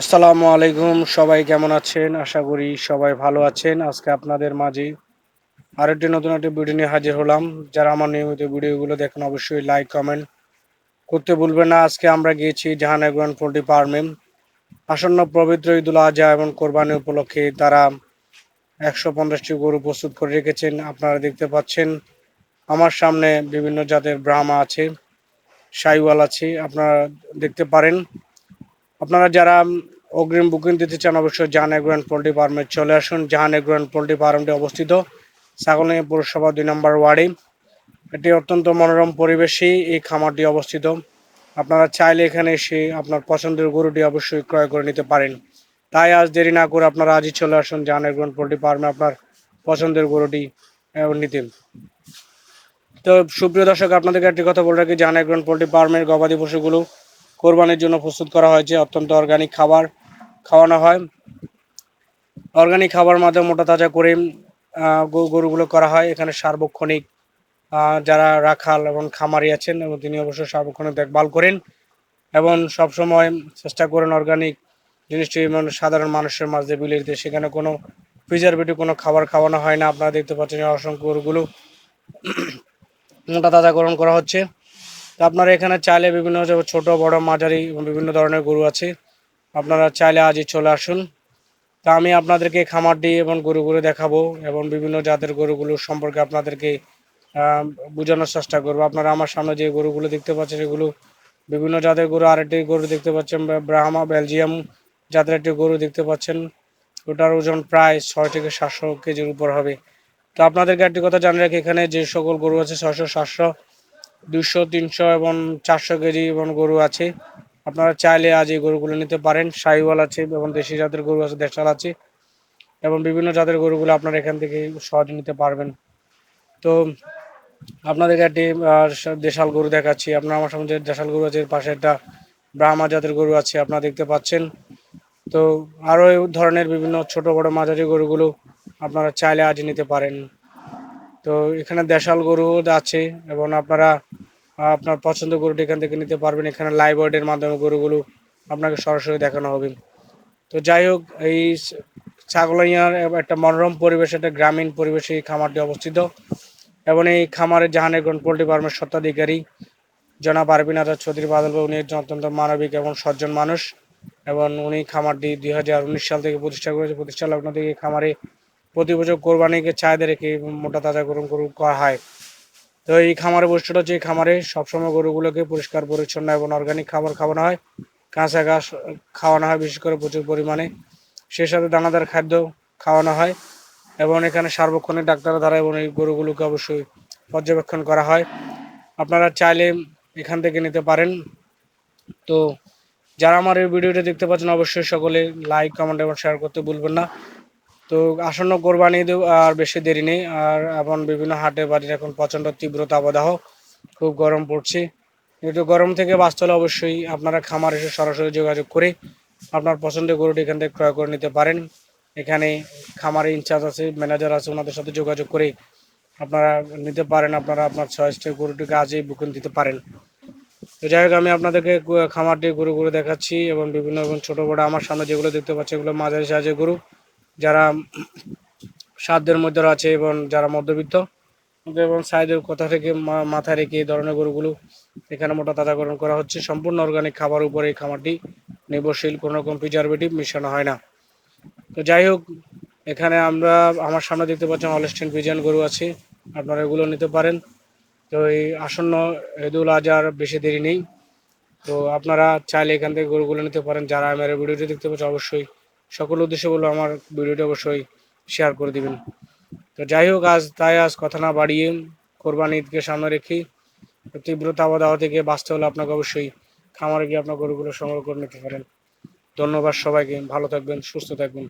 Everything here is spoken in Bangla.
আসসালামু আলাইকুম, সবাই কেমন আছেন? আশা করি সবাই ভালো আছেন। আজকে আপনাদের মাঝে আরেকটি নতুন একটি ভিডিও নিয়ে হাজির হলাম। যারা আমার নিয়মিত ভিডিওগুলো দেখেন, অবশ্যই লাইক কমেন্ট করতে ভুলবেন না। আজকে আমরা গিয়েছি জাহান এগ্রান পোল্ট্রি ফার্মে। আসন্ন পবিত্র ঈদুল আজহা এবং কোরবানি উপলক্ষে তারা একশো পঞ্চাশটি গরু প্রস্তুত করে রেখেছেন। আপনারা দেখতে পাচ্ছেন, আমার সামনে বিভিন্ন জাতের ব্রাহ্মা আছে, সাইওয়াল আছে। আপনারা দেখতে পারেন। আপনারা যারা অগ্রিম বুকিং দিতে চান, অবশ্যই জাহান এগ্রান পোল্ট্রি ফার্মে চলে আসুন। জাহান এগ্রান পোল্ট্রি ফার্মটি অবস্থিত ছাগলনাইয়া পৌরসভা দুই নম্বর ওয়ার্ডে। এটি অত্যন্ত মনোরম পরিবেশেই এই খামারটি অবস্থিত। আপনারা চাইলে এখানে এসে আপনার পছন্দের গরুটি অবশ্যই ক্রয় করে নিতে পারেন। তাই আজ দেরি না করে আপনারা আজই চলে আসুন জাহান এগ্রান পোল্ট্রি ফার্মে আপনার পছন্দের গরুটি নিতে। তো সুপ্রিয় দর্শক, আপনাদেরকে একটি কথা বলে রাখি, জাহান এগ্রান পোল্ট্রি ফার্মের গবাদি পশুগুলো কোরবানির জন্য প্রস্তুত করা হয়েছে। অত্যন্ত অর্গানিক খাবার খাওয়ানো হয়। অর্গানিক খাবার মাধ্যমে মোটা তাজা করে গরু- গরুগুলো করা হয়। এখানে সার্বক্ষণিক যারা রাখাল এবং খামারি আছেন, এবং তিনি অবশ্যই সার্বক্ষণিক দেখভাল করেন এবং সবসময় চেষ্টা করেন অর্গানিক জিনিসটি মানে সাধারণ মানুষের মাঝে বিলিয়ে দিতে। সেখানে কোনো প্রিজারভেটিভ কোনো খাবার খাওয়ানো হয় না। আপনারা দেখতে পাচ্ছেন অসংখ্য গরুগুলো মোটা তাজাকরণ করা হচ্ছে। তো আপনারা এখানে চাইলে বিভিন্ন ছোট, বড়, মাঝারি বিভিন্ন ধরনের গরু আছে, আপনারা চাইলে আজই চলে আসুন। তা আমি আপনাদেরকে খামারটি এবং গরুগুলো দেখাবো এবং বিভিন্ন জাতের গরুগুলো সম্পর্কে আপনাদেরকে বোঝানোর চেষ্টা করব। আপনারা আমার সামনে যে গরুগুলো দেখতে পাচ্ছেন, সেগুলো বিভিন্ন জাতের গরু, আরেকটি গরু দেখতে পাচ্ছেন ব্রাহ্মা, বেলজিয়াম জাতের একটি গরু দেখতে পাচ্ছেন। ওটার ওজন প্রায় ছয় থেকে সাতশো কেজির উপর হবে। তো আপনাদেরকে একটি কথা জানিয়ে রাখি, এখানে যে সকল গরু আছে, ছয়শো, সাতশো দুশো, তিনশো এবং চারশো কেজি এবং গরু আছে। আপনারা চাইলে আজ এই গরুগুলো নিতে পারেন। শাহিওয়াল আছে এবং দেশি জাতের গরু আছে, দেশাল আছে এবং বিভিন্ন জাতের গরুগুলো আপনারা এখান থেকে সহজে নিতে পারবেন। তো আপনাদেরকে একটি দেশাল গরু দেখাচ্ছি। আপনার আমার যে দেশাল গরু আছে পাশে একটা ব্রাহ্মা জাতের গরু আছে, আপনারা দেখতে পাচ্ছেন। তো আরও ধরনের বিভিন্ন ছোট, বড় মাঝারি গরুগুলো আপনারা চাইলে আজ নিতে পারেন। তো এখানে দেশাল গরু আছে এবং আপনারা আপনার পছন্দ গরুটি এখান থেকে নিতে পারবেন। এখানে লাইভ ওয়েডের মাধ্যমে গরুগুলো আপনাকে সরাসরি দেখানো হবে। তো যাই হোক, এই ছাগলাইয়ার একটা মনোরম পরিবেশ, একটা গ্রামীণ পরিবেশে এই খামারটি অবস্থিত। এবং এই খামারে জাহানেরগঞ্জ পোল্ট্রি ফার্মের স্বত্বাধিকারী জনাব আরবিন আজাদ চৌধুরী বাদল উনি একজন অত্যন্ত মানবিক এবং সজ্জন মানুষ। এবং উনি খামারটি দুই হাজার উনিশ সাল থেকে প্রতিষ্ঠা করেছে। প্রতিষ্ঠা লগ্ন থেকে খামারে প্রতি বছর কোরবানিকে চাহিদা রেখে মোটা তাজা গরু গরু করা হয়। তো এই খামারের বৈশিষ্ট্য হচ্ছে, এই খামারে সবসময় গরুগুলোকে পরিষ্কার, পরিচ্ছন্ন এবং অর্গানিক খাবার খাওয়ানো হয়। কাঁচা ঘাস খাওয়ানো হয়, বিশেষ করে প্রচুর পরিমাণে। সেই সাথে দানাদার খাদ্য খাওয়ানো হয় এবং এখানে সার্বক্ষণিক ডাক্তার দ্বারা এবং এই গরুগুলোকে অবশ্যই পর্যবেক্ষণ করা হয়। আপনারা চাইলে এখান থেকে নিতে পারেন। তো যারা আমার এই ভিডিওটা দেখতে পাচ্ছেন, অবশ্যই সকলে লাইক কমেন্ট এবং শেয়ার করতে ভুলবেন না। তো আসন্ন কোরবানি ঈদ আর বেশি দেরি নেই, আর এখন বিভিন্ন হাটে বাড়ির এখন প্রচণ্ড তীব্র তাপদাহ খুব গরম পড়ছে। একটু গরম থেকে বাঁচতে হলে অবশ্যই আপনারা খামার এসে সরাসরি যোগাযোগ করে আপনার পছন্দের গরুটি এখান থেকে ক্রয় করে নিতে পারেন। এখানে খামারে ইনচার্জ আছে, ম্যানেজার আছে, ওনাদের সাথে যোগাযোগ করে আপনারা নিতে পারেন, আপনারা আপনার চয়েসটা গরুটিকে আজই বুকিং দিতে পারেন। তো যাই হোক, আমি আপনাদেরকে খামারটি গরু গরু দেখাচ্ছি এবং বিভিন্ন এবং ছোটো বড়ো আমার সামনে যেগুলো দেখতে পাচ্ছি, এগুলো মাঝারি সাহায্যে গরু। যারা সাধ্যের মধ্যে আছে এবং যারা মধ্যবিত্ত, এবং সাইজের কথা থেকে মাথায় রেখে এই ধরনের গরুগুলো এখানে মোটা তাজাকরণ করা হচ্ছে। সম্পূর্ণ অর্গানিক খাবার উপরে এই খামারটি নির্ভরশীল, কোনো রকম প্রিজারভেটিভ মিশানো হয় না। তো যাই হোক, এখানে আমরা, আমার সামনে দেখতে পাচ্ছেন অলস্টেন পিজিয়ান গরু আছে। আপনারা এগুলো নিতে পারেন। তো এই আসন্ন ঈদুল আজহার বেশি দেরি নেই। তো আপনারা চাইলে এখান থেকে গরুগুলো নিতে পারেন। যারা আমার ভিডিওটি দেখতে পাচ্ছেন, অবশ্যই সকল উদ্দেশ্যে বলব, আমার ভিডিওটা অবশ্যই শেয়ার করে দিবেন। তো যাই হোক, আজ তাই আজ কথা না বাড়িয়ে কোরবানি ঈদকে সামনে রেখে তীব্র তাবদাহ থেকে বাঁচতে হলে আপনাকে অবশ্যই খামারে গিয়ে আপনার গরুগুলো সংগ্রহ করে নিতে পারেন। ধন্যবাদ সবাইকে, ভালো থাকবেন, সুস্থ থাকবেন।